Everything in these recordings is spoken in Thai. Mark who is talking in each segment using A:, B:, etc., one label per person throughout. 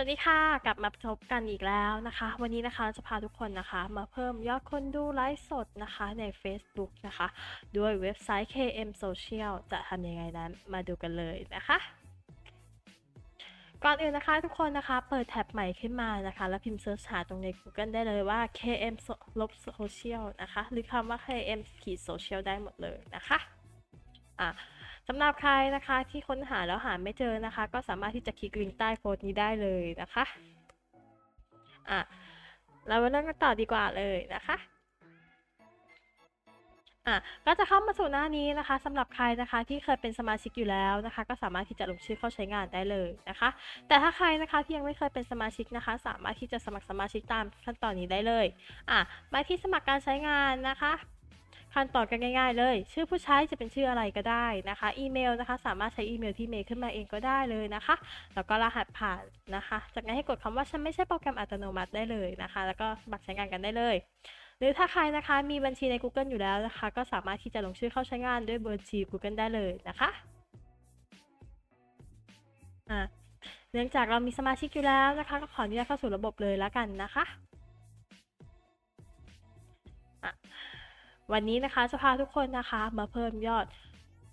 A: สวัสดีค่ะ กลับมาพบกันอีกแล้วนะคะ วันนี้นะคะจะพาทุกคนนะคะ มาเพิ่มยอดคนดูไลฟ์สดนะคะใน Facebook นะคะ ด้วยเว็บไซต์ KM Social จะทำยังไงนั้นมาดูกันเลยนะคะ ก่อนอื่นนะคะทุกคนนะคะ เปิดแท็บใหม่ขึ้นมานะคะ แล้วพิมพ์เซิร์ชหาตรงใน Google ได้เลยว่า KM ลบ Social นะคะ หรือคำว่า KM ขีด Social ได้หมดเลยนะคะ อะ สำหรับใครนะคะที่ค้นหาแล้วหาไม่เจอนะคะ ก็สามารถที่จะคลิกลิงก์ใต้โพสต์นี้ได้เลยนะคะอะเรามาเริ่มกันต่อดีกว่าเลยนะคะอะก็จะเข้ามาสู่หน้านี้นะคะสำหรับใครนะคะที่เคยเป็นสมาชิกอยู่แล้วนะคะ ก็สามารถที่จะลงชื่อเข้าใช้งานได้เลยนะคะ แต่ถ้าใครนะคะที่ยังไม่เคยเป็นสมาชิกนะคะ สามารถที่จะสมัครสมาชิกตามขั้นตอนนี้ได้เลยอะมาที่สมัครการใช้งานนะคะ ขั้นตอนกันง่าย ๆ เลย ชื่อผู้ใช้จะเป็นชื่ออะไรก็ได้นะคะ อีเมลนะคะ สามารถใช้อีเมลที่เมลขึ้นมาเองก็ได้เลยนะคะ แล้วก็รหัสผ่านนะคะ จากนั้นให้กดคำว่าฉันไม่ใช่โปรแกรมอัตโนมัติได้เลยนะคะ แล้วก็สมัครใช้งานกันได้เลย หรือถ้าใครนะคะมีบัญชีใน Google อยู่แล้วนะคะ ก็สามารถที่จะลงชื่อเข้าใช้งานด้วยบัญชี Google ได้เลยนะคะเนื่องจากเรามีสมาชิกอยู่แล้วนะคะ ก็ขออนุญาตเข้าสู่ระบบเลยแล้วกันนะคะ วันนี้นะคะจะพาทุกคนนะคะมาเพิ่มยอด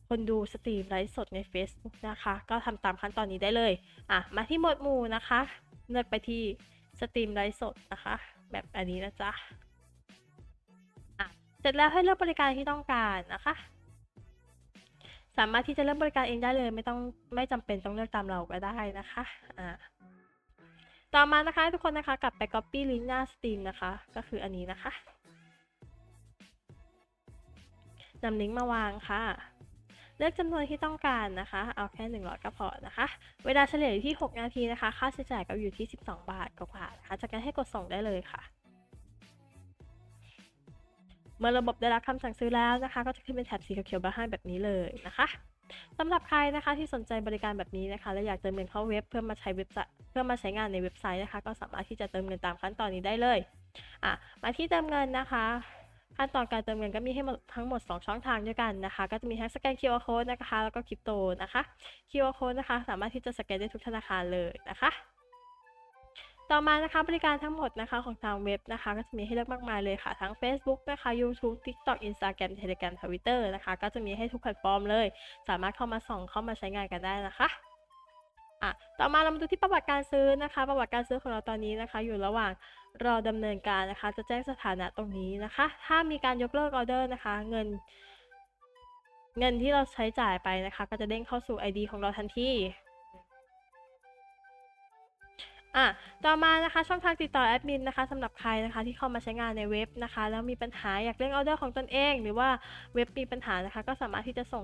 A: คนดูสตรีมไลฟ์สดใน Facebook นะคะ ก็ทำตามขั้นตอนนี้ได้เลยอะมาที่หมวดหมู่นะคะเลือกไปที่สตรีมไลฟ์สดนะคะ แบบอันนี้นะจ๊ะอะเสร็จแล้วให้เลือกบริการที่ต้องการนะคะ สามารถที่จะเลือกบริการเองได้เลยไม่ต้องไม่จำเป็นต้องเลือกตามเราก็ได้นะคะอะต่อมานะคะทุกคนนะคะกลับไป Copy ลิงก์หน้าสตรีมนะคะ ก็คืออันนี้นะคะ นำลิงก์มาวางค่ะ เลือกจำนวนที่ต้องการนะคะ เอาแค่ 100 ก็พอนะคะ เวลาเฉลี่ยอยู่ที่ 6 นาทีนะคะ ค่าใช้จ่ายก็อยู่ที่ 12 บาทกว่าๆนะคะจากนั้นให้กดส่งได้เลยค่ะ เมื่อระบบได้รับคำสั่งซื้อแล้วนะคะ ก็จะขึ้นเป็นแถบสีเขียวๆบาร์ให้แบบนี้เลยนะคะสำหรับใครนะคะที่สนใจบริการแบบนี้นะคะ และอยากเติมเงินเข้าเว็บเพื่อมาใช้เว็บเพื่อมาใช้งานในเว็บไซต์นะคะ ก็สามารถที่จะเติมเงินตามขั้นตอนนี้ได้เลยอะมาที่เติมเงินนะคะ ขั้นตอนการเติมเงินก็มีให้หมดทั้งหมด 2 ช่องทางด้วยกันนะคะ ก็จะมีทั้งสแกน QR code นะคะ แล้วก็คริปโตนะคะ QR code นะคะ สามารถที่จะสแกนได้ทุกธนาคารเลยนะคะ ต่อมานะคะบริการทั้งหมดนะคะของทางเว็บนะคะ ก็จะมีให้เลือกมากมายเลยค่ะ ทั้ง Facebook นะคะ YouTube TikTok Instagram Telegram Twitter นะคะ ก็จะมีให้ทุกแพลตฟอร์มเลย สามารถเข้ามาส่องเข้ามาใช้งานกันได้นะคะ อะต่อมาเรามาดูที่ประวัติการซื้อนะคะ ประวัติการซื้อของเราตอนนี้นะคะ อยู่ระหว่างรอดำเนินการนะคะ จะแจ้งสถานะตรงนี้นะคะ ถ้ามีการยกเลิกออเดอร์นะคะ เงิน เงินที่เราใช้จ่ายไปนะคะ ก็จะเด้งเข้าสู่ ID ของเราทันทีอะต่อมานะคะช่องทางติดต่อแอดมินนะคะสำหรับใครนะคะที่เข้ามาใช้งานในเว็บนะคะ แล้วมีปัญหาอยากเร่งออเดอร์ของตนเอง หรือว่าเว็บมีปัญหานะคะ ก็สามารถที่จะส่ง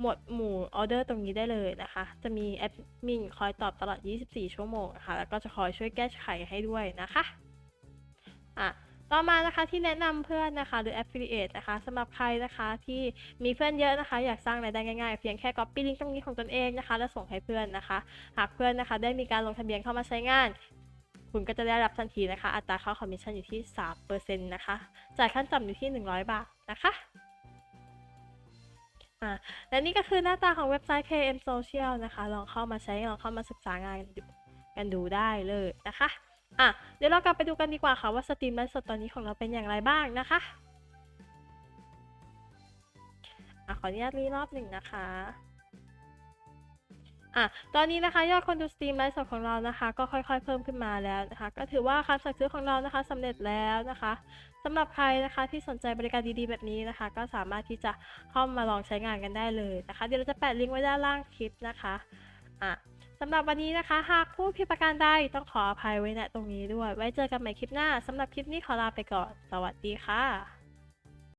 A: หมวดหมู่ออเดอร์ตรงนี้ได้เลยนะคะ จะมีแอดมินคอยตอบตลอด 24 ชั่วโมงนะคะ แล้วก็จะคอยช่วยแก้ไขให้ด้วยนะคะ อะ ต่อมานะคะที่แนะนำเพื่อนนะคะ หรือ affiliate นะคะสำหรับใครนะคะที่มีเพื่อนเยอะนะคะ อยากสร้างรายได้ง่ายๆ เพียงแค่ copy link ตรงนี้ของตนเองนะคะ แล้วส่งให้เพื่อนนะคะ หากเพื่อนนะคะ ได้มีการลงทะเบียนเข้ามาใช้งานคุณก็จะได้รับทันทีนะคะ อัตราค่าคอมมิชชั่นอยู่ที่ 3%นะคะ จ่ายขั้นต่ำอยู่ที่ 100 บาทนะคะ อ่าและนี่ก็คือหน้าตาของเว็บไซต์ KM Social นะคะ ลองเข้ามาใช้ ลองเข้ามาศึกษางานกันดูได้เลยนะคะ อะ เดี๋ยวเรากลับไปดูกันดีกว่าค่ะว่าสตรีมไลฟ์สดตอนนี้ของเราเป็นอย่างไรบ้างนะคะอะขออนุญาตรีรอบหนึ่งนะคะอะตอนนี้นะคะยอดคนดูสตรีมไลฟ์สดของเรานะคะ ก็ค่อยๆ เพิ่มขึ้นมาแล้วนะคะ ก็ถือว่าคำสั่งซื้อของเรานะคะสำเร็จแล้วนะคะ สำหรับใครนะคะที่สนใจบริการดีๆแบบนี้นะคะ ก็สามารถที่จะเข้ามาลองใช้งานกันได้เลยนะคะ เดี๋ยวเราจะแปะลิงก์ไว้ด้านล่างคลิปนะคะอะสำหรับวันนี้นะคะ หากผู้ผิดประการใดต้องขออภัยไว้ณตรงนี้ด้วย ไว้เจอกันใหม่คลิปหน้าสำหรับคลิปนี้ขอลาไปก่อน สวัสดีค่ะ